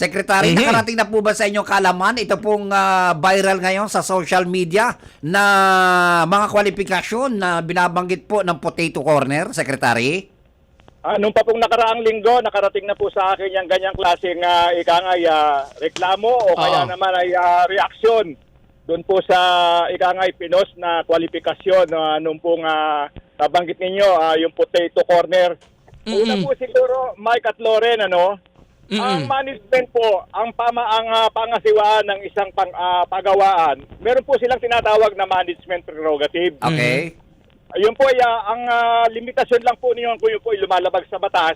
Secretary, Mhm. nakarating na po ba sa inyong kalaman ito pong ah, viral ngayon sa social media na mga kwalifikasyon na binabanggit po ng Potato Corner, Secretary? Ah, nung pa pong nakaraang linggo, nakarating na po sa akin yung ganyang klaseng uh, ikangay ah, reklamo o kaya Oo. naman ay ah, reaksyon doon po sa ikangay pinos na kwalifikasyon na nung pong ah, nabanggit ninyo, ah, yung potato corner. Una Mm-mm. po siguro, Mike at Loren, ano, ang Mm-mm. management po, ang pama ang ah, pangasiwaan ng isang pang, ah, pagawaan, meron po silang tinatawag na management prerogative. Okay. Ayun po ay ah, ang ah, limitasyon lang po niyo kung yun po ay lumalabag sa batas.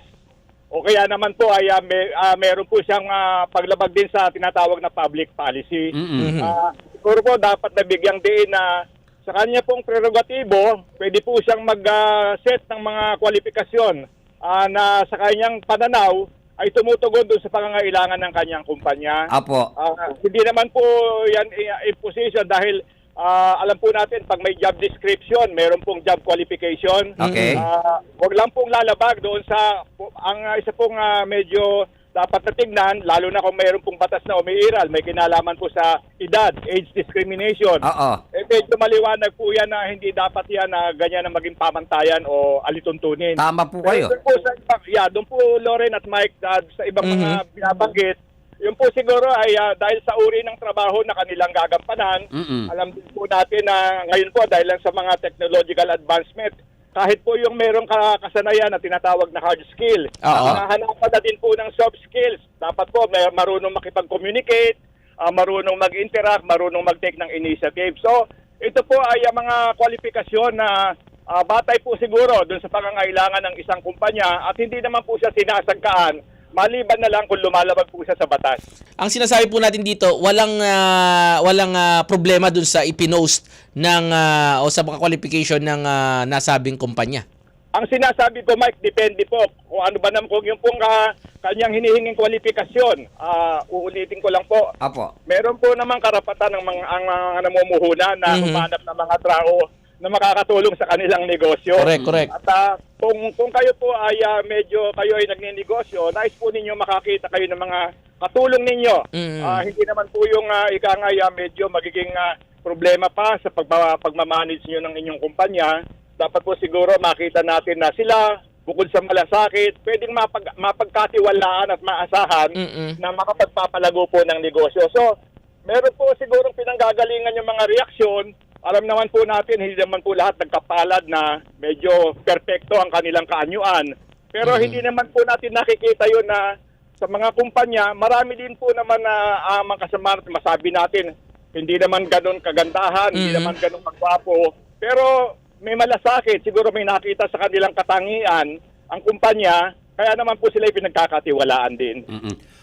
O kaya naman po ay ah, may, ah, meron po siyang ah, paglabag din sa tinatawag na public policy. Mm-mm. Ah, siguro po dapat nabigyang diin na sa kanya pong prerogatibo, pwede po siyang mag-set ng mga kwalifikasyon ah, na sa kanyang pananaw ay tumutugon doon sa pangangailangan ng kanyang kumpanya. Apo. Ah, hindi naman po yan i- imposition dahil ah, alam po natin pag may job description, meron pong job qualification. Okay. Ah, wag lang pong lalabag doon sa ang isa pong ah, medyo dapat na tignan lalo na kung meron pong batas na umiiral, may kinalaman po sa edad, age discrimination. Oo. Eh, medyo maliwanag po yan na hindi dapat yan na ganyan na maging pamantayan o alituntunin. Tama po kayo. Doon po sa yeah, doon po Loren at Mike uh, sa ibang mga binabanggit, yun po siguro ay ah, dahil sa uri ng trabaho na kanilang gagampanan, Mm-mm. alam din po natin na ngayon po dahil lang sa mga technological advancement, kahit po yung merong ka- kasanayan na tinatawag na hard skill, hahanapan na din po ng soft skills. Dapat po may marunong makipag-communicate, ah, marunong mag-interact, marunong mag-take ng initiative. So, ito po ay ang mga kwalifikasyon na ah, batay po siguro dun sa pangangailangan ng isang kumpanya at hindi naman po siya sinasagkaan maliban na lang kung lumalabag po siya sa batas. Ang sinasabi po natin dito, walang ah, walang ah, problema dun sa ipinost ng ah, o sa mga qualification ng ah, nasabing kumpanya. Ang sinasabi ko, Mike, depende po kung ano ba naman kung yung pong ah, kanyang hinihinging kwalifikasyon. Ah, uulitin ko lang po. Apo. Meron po namang karapatan ng mga ang mga namumuhuna na Mhm. humanap ng mga tao na makakatulong sa kanilang negosyo. Correct, correct. At ah, kung kung kayo po ay ah, medyo kayo ay nagninegosyo, nais po ninyo makakita kayo ng mga katulong ninyo. Mhm. Ah, hindi naman po yung uh, ika nga ah, medyo magiging ah, problema pa sa pagpa- pagmamanage niyo ng inyong kumpanya. Dapat po siguro makita natin na sila bukod sa malasakit, pwedeng mapag, mapagkatiwalaan at maasahan Mm-mm. na makapagpapalago po ng negosyo. So, meron po sigurong pinanggagalingan yung mga reaksyon. Alam naman po natin, hindi naman po lahat nagkapalad na medyo perpekto ang kanilang kaanyuan. Pero Mhm. hindi naman po natin nakikita yun na sa mga kumpanya, marami din po naman na uh, mga kasama masabi natin, hindi naman ganun kagandahan, hindi Mhm. naman ganun magwapo. Pero may malasakit, siguro may nakita sa kanilang katangian ang kumpanya, kaya naman po sila pinagkakatiwalaan din. Mm-mm.